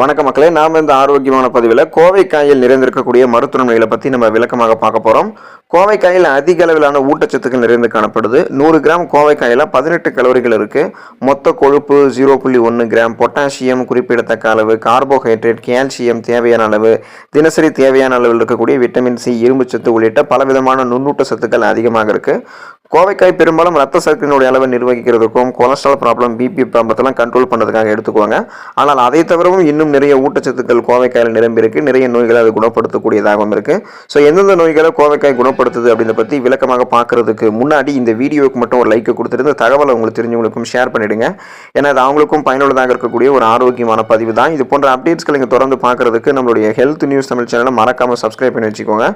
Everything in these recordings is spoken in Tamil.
வணக்க மக்களே நாம் இந்த ஆரோக்கியமான பதிவில் கோவைக்காயில் நிறைந்திருக்கக்கூடிய மருத்துவமனைகளை பற்றி நம்ம விளக்கமாக பார்க்க போகிறோம் கோவைக்காயில் அதிக அளவிலான ஊட்டச்சத்துக்கள் நிறைந்து காணப்படுது. நூறு கிராம் கோவைக்காயில் பதினெட்டு கலோரிகள் இருக்குது மொத்த கொழுப்பு ஜீரோ புள்ளி ஒன்று கிராம். பொட்டாசியம் குறிப்பிடத்தக்க அளவு கார்போஹைட்ரேட் கால்சியம் தேவையான அளவு தினசரி தேவையான அளவில் இருக்கக்கூடிய விட்டமின் சி இரும்புச்சத்து உள்ளிட்ட பலவிதமான நுண்ணூட்ட சத்துக்கள் அதிகமாக இருக்குது கோவைக்காய் பெரும்பாலும் ரத்த சர்க்கரையினுடைய அளவை நிர்வகிக்கிறதுக்கும் கொலஸ்ட்ரால் ப்ராப்ளம் பிபி ப்ராப்ளத்தெல்லாம் கண்ட்ரோல் பண்ணுறதுக்காக எடுத்துக்குவாங்க. ஆனால் அதை தவிரவும் இன்னும் நிறைய ஊட்டச்சத்துக்கள் கோவைக்காயில் நிரம்பிருக்கு நிறைய நோய்களை அது குணப்படுத்தக்கூடியதாகவும் இருக்குது ஸோ எந்தெந்த நோய்களை கோவைக்காய் குணப்படுத்துது அப்படின்றத பற்றி விளக்கமாக பார்க்கறதுக்கு முன்னாடி இந்த வீடியோவுக்கு மட்டும் ஒரு லைக்கை கொடுத்துட்டு தகவலை உங்களுக்கு தெரிஞ்சவங்களுக்கும் ஷேர் பண்ணிடுங்க. ஏன்னா அது அவங்களுக்கும் பயனுள்ளதாக இருக்கக்கூடிய ஒரு ஆரோக்கியமான பதிவு தான். இது போன்ற அப்டேட்ஸ்களை நீங்கள் தொடர்ந்து பார்க்குறதுக்கு நம்மளுடைய ஹெல்த் நியூஸ் தமிழ் சேனலை மறக்காமல் சப்ஸ்கிரைப் பண்ணி வச்சுக்கோங்க.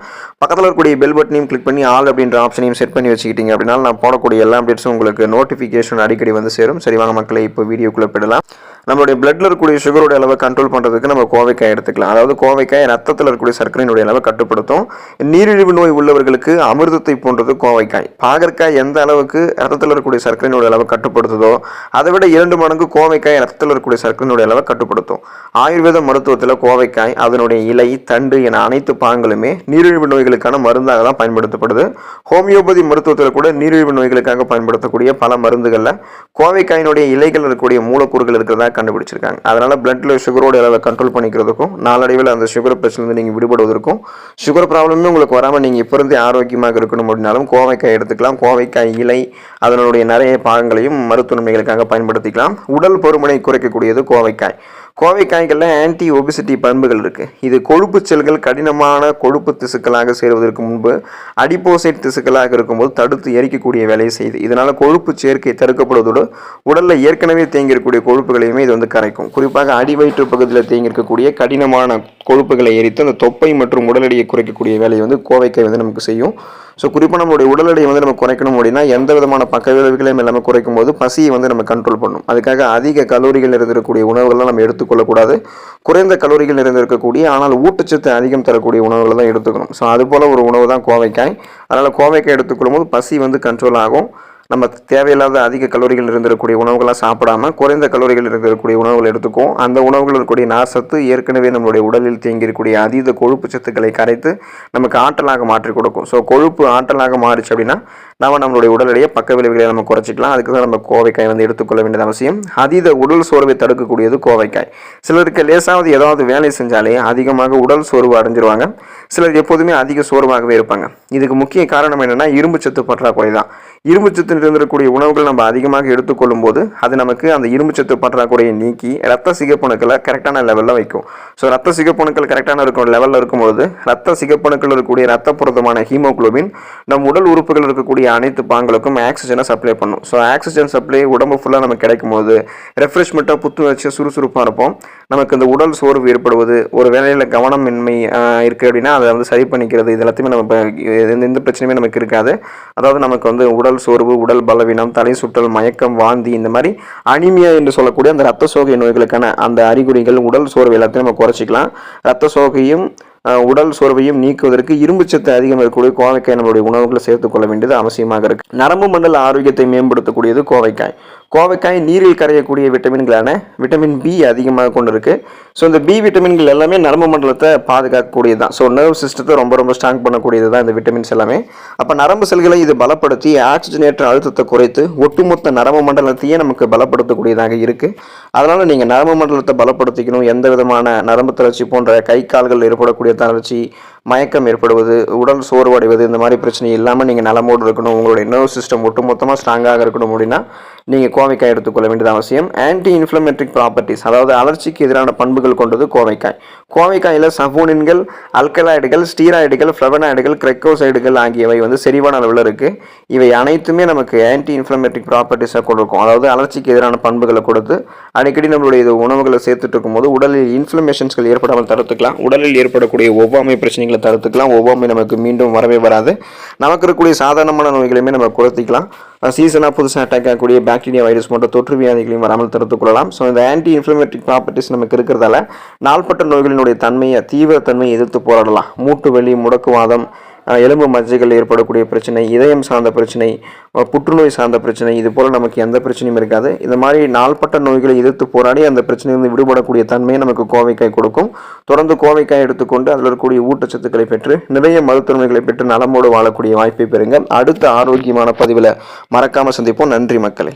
பக்கத்தில் இருக்கக்கூடிய பெல் பட்டனையும் கிளிக் பண்ணி ஆல் அப்படின்ற ஆப்ஷனையும் செட் பண்ணி வச்சுக்கிட்டீங்க அப்படின்னு நான் போடக்கூடிய எல்லா அப்டேட்ஸும் உங்களுக்கு நோட்டிஃபிகேஷன் அடிக்கடி வந்து சேரும். சரி வாங்க மக்களை இப்போ வீடியோக்குள்ளே போயிடலாம். நம்மளுடைய பிளட்ல இருக்கக்கூடிய சுகருடைய அளவை கண்ட்ரோல் பண்ணுறதுக்கு நம்ம கோவைக்காய் எடுத்துக்கலாம். அதாவது கோவைக்காய் ரத்தத்தில் இருக்கக்கூடிய சர்க்கரையினுடைய அளவை கட்டுப்படுத்தும். நீரிழிவு நோய் உள்ளவர்களுக்கு அமிர்தத்தை போன்றது கோவைக்காய். பாகற்காய் எந்த அளவுக்கு ரத்தத்தில் இருக்கக்கூடிய சர்க்கரையினுடைய அளவை கட்டுப்படுத்துதோ அதை விட இரண்டு மடங்கு கோவைக்காய் ரத்தத்தில் இருக்கக்கூடிய சர்க்கரையினுடைய அளவை கட்டுப்படுத்தும். ஆயுர்வேத மருத்துவத்தில் கோவைக்காய் அதனுடைய இலை தண்டு என அனைத்து பாகங்களுமே நீரிழிவு நோய்களுக்கான மருந்தாக தான் பயன்படுத்தப்படுது. ஹோமியோபதி மருத்துவத்தில் கூட நீரிழிவு நோய்களுக்காக பயன்படுத்தக்கூடிய பல மருந்துகளில் கோவைக்காயினுடைய இலைகள் இருக்கக்கூடிய மூலக்கூறுகள் இருக்கிறதா கண்டுபிடிச்சிருக்காங்க. அதனால் பிளட்டில் சுகரோட அளவை கண்ட்ரோல் பண்ணிக்கிறதுக்கும் நாளடைவில் அந்த சுகர் பிரச்சனை நீங்கள் விடுபடுவதற்கும் சுகர் ப்ராப்ளமே உங்களுக்கு வராமல் நீங்கள் இப்போ இருந்தே ஆரோக்கியமாக இருக்கணும் அப்படின்னாலும் கோவைக்காய் எடுத்துக்கலாம். கோவைக்காய் இலை அதனுடைய நிறைய பாகங்களையும் மருத்துவ நன்மைகளுக்காக பயன்படுத்திக்கலாம். உடல் பருமனை குறைக்கக்கூடியது கோவைக்காய். கோவை காய்களில் ஆன்டி ஒபிசிட்டி பண்புகள் இருக்குது இது கொழுப்பு செல்கள் கடினமான கொழுப்பு திசுக்களாக சேருவதற்கு முன்பு அடிப்போசைட் திசுக்களாக இருக்கும்போது தடுத்து எரிக்கக்கூடிய வேலையை செய்யுது இதனால் கொழுப்பு சேர்க்கை தடுக்கப்படுவதோடு உடலில் ஏற்கனவே தேங்கியிருக்கக்கூடிய கொழுப்புகளையுமே இது வந்து கரைக்கும். குறிப்பாக அடிவயிற்று பகுதியில் தேங்கியிருக்கக்கூடிய கடினமான கொழுப்புகளை எரித்து அந்த தொப்பை மற்றும் உடல் எடையை குறைக்கக்கூடிய வேலையை வந்து கோவைக்காய் வந்து நமக்கு செய்யும். ஸோ குறிப்பாக நம்மளுடைய உடல் எடையை வந்து நம்ம குறைக்கணும் அப்படின்னா எந்த விதமான பக்க விளைவுகளையும் எல்லாமே குறைக்கும் போது பசியை வந்து நம்ம கண்ட்ரோல் பண்ணும். அதுக்காக அதிக கலோரிகள் இருந்திருக்கக்கூடிய உணவுகள்லாம் நம்ம எடுத்துக்கொள்ளக்கூடாது. குறைந்த கலோரிகள் இருந்திருக்கக்கூடிய ஆனால் ஊட்டச்சத்து அதிகம் தரக்கூடிய உணவுகளை தான் எடுத்துக்கணும். ஸோ அது போல் ஒரு உணவு தான் கோவைக்காய். அதனால் கோவைக்காய் எடுத்துக்கொள்ளும் போது பசி வந்து கண்ட்ரோல் ஆகும். நம்ம தேவையில்லாத அதிக கலோரிகள் இருந்திருக்கக்கூடிய உணவுகளாக சாப்பிடாம குறைந்த கலோரிகள் இருக்கக்கூடிய உணவுகள் எடுத்துக்கும் அந்த உணவுகள் இருக்கக்கூடிய நார்சத்து ஏற்கனவே நம்மளுடைய உடலில் தேங்கியிருக்கக்கூடிய அதீத கொழுப்பு சத்துக்களை கரைத்து நமக்கு ஆற்றலாக மாற்றி கொடுக்கும். ஸோ கொழுப்பு ஆற்றலாக மாறிச்சு அப்படின்னா நம்ம நம்மளுடைய உடல் எடையை பக்க விளைவுகளை நம்ம குறைச்சிக்கலாம். அதுக்கு தான் நம்ம கோவைக்காய் வந்து எடுத்துக்கொள்ள வேண்டியது அவசியம். அதீத உடல் சோர்வை தடுக்கக்கூடியது கோவைக்காய். சிலருக்கு லேசாவது ஏதாவது வேலை செஞ்சாலே அதிகமாக உடல் சோர்வு அடைஞ்சிருவாங்க. சிலர் எப்போதுமே அதிக சோர்வாகவே இருப்பாங்க. இதுக்கு முக்கிய காரணம் என்னென்னா இரும்பு சத்து பற்றாக்குறை தான். இரும்பு சத்து இருந்திருக்கக்கூடிய உணவுகள் நம்ம அதிகமாக எடுத்துக்கொள்ளும் போது அது நமக்கு அந்த இரும்பு சத்து பற்றாக்குறையை நீக்கி ரத்த சிகப்பணுக்களை கரெக்டான லெவலில் வைக்கும். ஸோ ரத்த சிகப்பணுக்கள் கரெக்டான இருக்கும் லெவலில் இருக்கும்பொழுது ரத்த சிகப்பணுக்கள் இருக்கக்கூடிய ரத்த புரதமான ஹீமோகுளோபின் நம் உடல் உறுப்புகள் இருக்கக்கூடிய அனைத்து பாங்களுக்கும் ஆக்சிஜனை சப்ளை பண்ணும். ஸோ ஆக்சிஜன் சப்ளை உடம்பு ஃபுல்லாக நமக்கு கிடைக்கும் போது ரெஃப்ரெஷ்மெண்ட்டாக புத்துணர்ச்சியாக சுறுசுறுப்பாக இருப்போம். நமக்கு இந்த உடல் சோர்வு ஏற்படுவது ஒரு வேலையில் கவனமின்மை இருக்குது அப்படின்னா அதை வந்து சரி பண்ணிக்கிறது இது எல்லாத்தையுமே நம்ம எந்த எந்த பிரச்சனையுமே நமக்கு இருக்காது. அதாவது நமக்கு வந்து உடல் சோர்வு உடல் பலவீனம் தலை சுற்றல் மயக்கம் வாந்தி இந்த மாதிரி அனிமியா என்று சொல்லக்கூடிய அந்த ரத்த சோகை நோய்களுக்கான அந்த அறிகுறிகள் உடல் சோர்வு எல்லாத்தையும் நம்ம குறைச்சிக்கலாம். ரத்த சோகையும் உடல் சோர்வையும் நீக்குவதற்கு இரும்புச்சத்து அதிகம் இருக்கக்கூடிய கோவைக்காய் நம்மளுடைய உணவுகளை சேர்த்துக்கொள்ள வேண்டியது அவசியமாக இருக்கு. நரம்பு மண்டல ஆரோக்கியத்தை மேம்படுத்தக்கூடியது கோவைக்காய். கோவைக்காய் நீரில் கரையக்கூடிய விட்டமின்களான விட்டமின் பி அதிகமாக கொண்டு இருக்குது ஸோ இந்த பி விட்டமின்கள் எல்லாமே நரம்பு மண்டலத்தை பாதுகாக்கக்கூடியது தான் ஸோ நர்வ் சிஸ்டத்தை ரொம்ப ரொம்ப ஸ்ட்ராங் பண்ணக்கூடியது தான் இந்த விட்டமின்ஸ் எல்லாமே. அப்போ நரம்பு செல்களை இது பலப்படுத்தி ஆக்சிஜனேற்ற அழுத்தத்தை குறைத்து ஒட்டுமொத்த நரம்பு மண்டலத்தையே நமக்கு பலப்படுத்தக்கூடியதாக இருக்குது அதனால் நீங்கள் நரம்பு மண்டலத்தை பலப்படுத்திக்கணும். எந்த விதமான நரம்பு தளர்ச்சி போன்ற கை கால்கள் ஏற்படக்கூடிய தளர்ச்சி மயக்கம் ஏற்படுவது உடல் சோர்வடைவது இந்த மாதிரி பிரச்சனை இல்லாமல் நீங்கள் நலமோடு இருக்கணும். உங்களுடைய நர்வ் சிஸ்டம் ஒட்டுமொத்தமாக ஸ்ட்ராங்காக இருக்கணும் அப்படின்னா நீங்கள் கோவைக்காய் எடுத்துக்கொள்ள வேண்டியது அவசியம். ஆன்டி இன்ஃப்ளமேட்ரிக் ப்ராப்பர்ட்டிஸ் அதாவது அலர்ச்சிக்கு எதிரான பண்புகள் கொண்டது கோவைக்காய். கோவைக்காயில் சஃபோனின்கள் அல்கலாய்டுகள் ஸ்டீராய்டுகள் ஃப்ளவனாய்டுகள் கிரெக்கோசைடுகள் ஆகியவை வந்து செறிவான அளவில் இருக்குது இவை அனைத்துமே நமக்கு ஆன்டி இன்ஃப்ளமேட்டிக் ப்ராப்பர்ட்டிஸாக கொடுக்கும். அதாவது அலர்ச்சிக்கு எதிரான பண்புகளை கொடுத்து அடிக்கடி நம்மளுடைய இது உணவுகளை சேர்த்துட்டு இருக்கும்போது உடலில் இன்ஃப்ளமேஷன்ஸ்கள் ஏற்படாமல் தடுத்துக்கலாம். உடலில் ஏற்படக்கூடிய ஒவ்வாமை பிரச்சனைகளை தடுத்துக்கலாம். ஒவ்வாமை நமக்கு மீண்டும் வரவே வராது. நமக்கு இருக்கக்கூடிய சாதாரணமான நோய்களையுமே நம்ம குறைத்திக்கலாம். சீசனாக புதுசாக அட்டாக் ஆகக்கூடிய பாக்டீரியா வைரஸ் போன்ற தொற்று வியாதிகளையும் வராமல் தடுத்து கொள்ளலாம். ஸோ இந்த ஆன்டி இன்ஃப்ளமேட்ரிக் ப்ராப்பர்ட்டிஸ் நமக்கு இருக்கிறதால நாள்பட்ட நோய்களினுடைய தன்மையை தீவிர தன்மையை எதிர்த்து போராடலாம். மூட்டு வலி முடக்குவாதம் எலும்பு மஜ்ஜைகள் ஏற்படக்கூடிய பிரச்சனை இதயம் சார்ந்த பிரச்சனை புற்றுநோய் சார்ந்த பிரச்சனை இது போல் நமக்கு எந்த பிரச்சனையும் இருக்காது. இந்த மாதிரி நாள்பட்ட நோய்களை எதிர்த்து போராடி அந்த பிரச்சனையிலிருந்து விடுபடக்கூடிய தன்மையை நமக்கு கோவைக்காய் கொடுக்கும். தொடர்ந்து கோவைக்காய் எடுத்துக்கொண்டு அதில் இருக்கக்கூடிய ஊட்டச்சத்துக்களை பெற்று நிறைய மருத்துவமைகளை பெற்று நலமோடு வாழக்கூடிய வாய்ப்பை பெறுங்க அடுத்த ஆரோக்கியமான பதிவில் மறக்காமல் சந்திப்போம். நன்றி மக்களே.